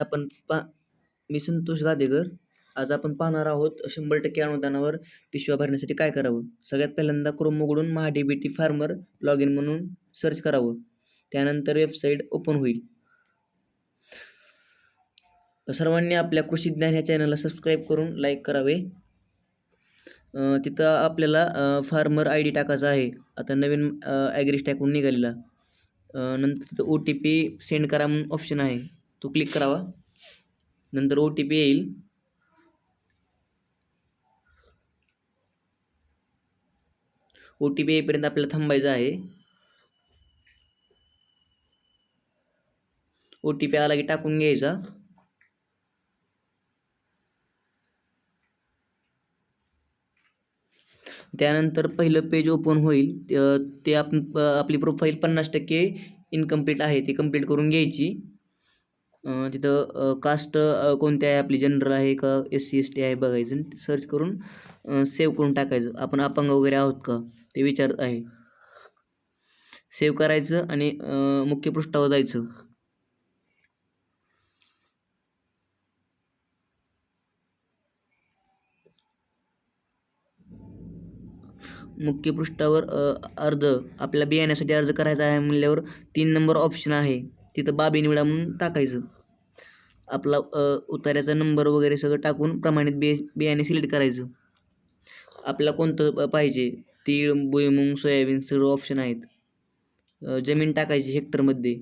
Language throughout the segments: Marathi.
आपण पा मी संतोष गादेकर. आज आपण पाहणार आहोत शंभर टक्के अनुदानावर पिशव्या भरण्यासाठी काय करावं? सगळ्यात पहिल्यांदा क्रोम उघडून Maha D B T farmer log in म्हणून सर्च करावं. त्यानंतर वेबसाईट ओपन होईल. सर्वांनी आपल्या कृषी ज्ञान ह्या चॅनलला सबस्क्राईब करून लाईक करावे. तिथं आपल्याला फार्मर आय डी टाकायचा आहे. आता नवीन ॲग्रिस टाकून निघालेला. नंतर तिथं ओ टी पी सेंड करा म्हणून ऑप्शन आहे. तो क्लिक करावा. नंतर ओ टी पी येईल. ओ टी पी येईपर्यंत आपल्याला थांबायचं आहे. ओ टी पी आला की टाकून घ्यायचा. त्यानंतर पहिलं पेज ओपन होईल. ते आपण आपली प्रोफाईल पन्नास टक्के इनकम्प्लीट आहे. ती कंप्लीट करून घ्यायची. तिथं कास्ट कोणते आहे? आपली जनरल आहे का? एस सी एस टी आहे बघायचं. सर्च करून सेव्ह करून टाकायचं. आपण अपंग वगैरे आहोत का? ते विचारत आहे. सेव्ह करायचं आणि मुख्य पृष्ठावर जायचं. मुख्य पृष्ठावर अर्ज. आपल्याला बियाण्यासाठी अर्ज करायचा आहे म्हणल्यावर तीन नंबर ऑप्शन आहे. तिथं बाबी निवडा म्हणून टाकायचं. आपला उतार्याचा नंबर वगैरे सगळं टाकून प्रमाणित बे बियाणे सिलेक्ट करायचं. आपल्याला कोणतं प- पाहिजे? तीळ भुईमुंग सोयाबीन सगळं ऑप्शन आहेत. जमीन टाकायची हेक्टरमध्ये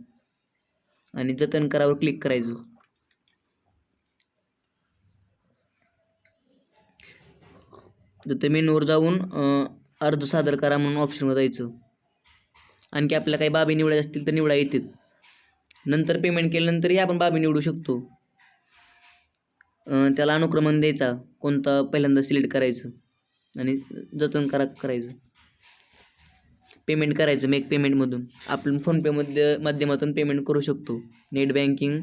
आणि जतन करावर क्लिक करायचं. तर मेनूवर जाऊन अर्ज सादर करा म्हणून ऑप्शनवर जायचं. आणखी आपल्या काही बाबी निवडायच्या असतील तर निवडा येतात नंतर पेमेंट केल्यानंतरही आपण बाबी निवडू शकतो. त्याला अनुक्रमण द्यायचा कोणता पहिल्यांदा सिलेक्ट करायचं आणि जतन करा करायचं. पेमेंट करायचं मेक पेमेंटमधून आपण फोनपेमध्ये माध्यमातून पेमेंट करू शकतो. Net banking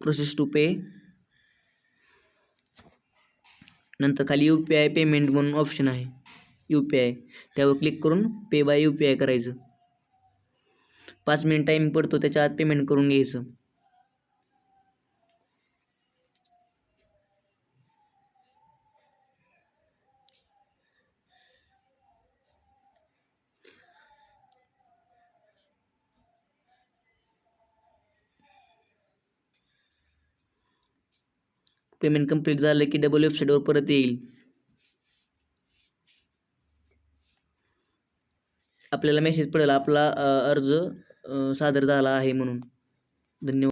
process to pay नंतर खाली यू पी आय पेमेंट म्हणून ऑप्शन आहे. यू पी आय त्यावर क्लिक करून pay by U P I करायचं. पाच मिनिट टाईम पडतो त्याच्या आत पेमेंट करून घ्यायचं. पेमेंट कंप्लीट झालं की डबल वेबसाईटवर परत येईल. आपल्याला मेसेज पडेल आपला अर्ज सादर झाला आहे म्हणून. धन्यवाद.